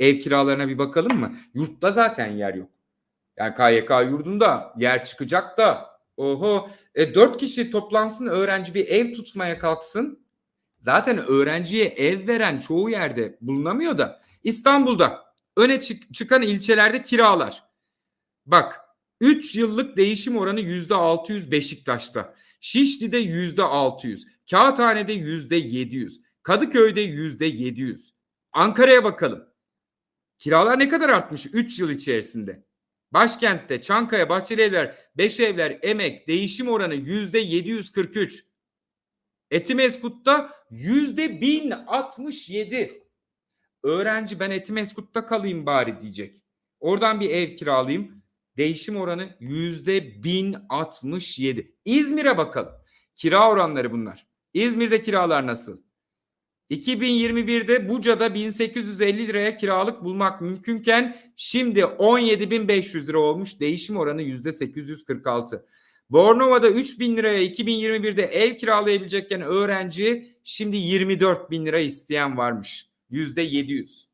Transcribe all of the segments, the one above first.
Ev kiralarına bir bakalım mı? Yurtta zaten yer yok. Yani KYK yurdunda yer çıkacak da oho e, 4 kişi toplansın öğrenci bir ev tutmaya kalksın. Zaten öğrenciye ev veren çoğu yerde bulunamıyor da İstanbul'da öne çık- çıkan ilçelerde kiralar. Bak 3 yıllık değişim oranı %600 Beşiktaş'ta. Şişli'de %600. Kağıthane'de %700. Kadıköy'de %700. Ankara'ya bakalım. Kiralar ne kadar artmış 3 yıl içerisinde? Başkentte Çankaya, Bahçelievler, Beşevler, Emek değişim oranı %743. Etimeskut'ta %1067. Öğrenci ben Etimeskut'ta kalayım bari diyecek. Oradan bir ev kiralayayım. Değişim oranı yüzde 1067. İzmir'e bakalım. Kira oranları bunlar. İzmir'de kiralar nasıl? 2021'de Buca'da 1850 liraya kiralık bulmak mümkünken şimdi 17.500 lira olmuş. Değişim oranı %846. Bornova'da 3000 liraya 2021'de ev kiralayabilecekken öğrenci şimdi 24 bin lira isteyen varmış. %700.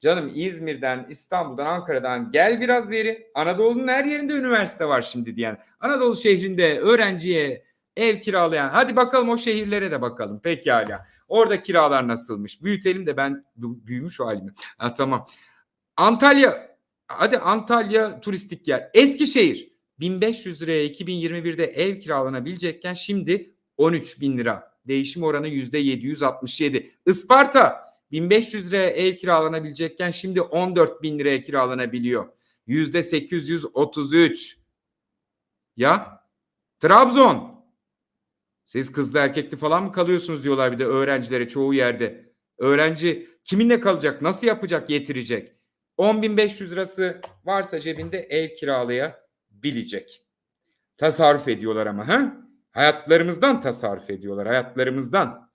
Canım İzmir'den, İstanbul'dan, Ankara'dan gel biraz beri. Anadolu'nun her yerinde üniversite var şimdi diyen. Anadolu şehrinde öğrenciye ev kiralayan. Hadi bakalım o şehirlere de bakalım. Pekala. Orada kiralar nasılmış? Büyütelim de ben büyümüş halimi. Ha, tamam. Antalya. Hadi Antalya turistik yer. Eskişehir. 1500 liraya 2021'de ev kiralanabilecekken şimdi 13 bin lira. Değişim oranı %767. Isparta 1500 liraya ev kiralanabilecekken şimdi 14 bin liraya kiralanabiliyor. Yüzde 833. Ya Trabzon. Siz kızlı erkekli falan mı kalıyorsunuz diyorlar bir de öğrencilere çoğu yerde. Öğrenci kiminle kalacak? Nasıl yapacak? Yetirecek. 10.500 lirası varsa cebinde ev kiralayabilecek. Tasarruf ediyorlar ama ha? Hayatlarımızdan tasarruf ediyorlar. Hayatlarımızdan.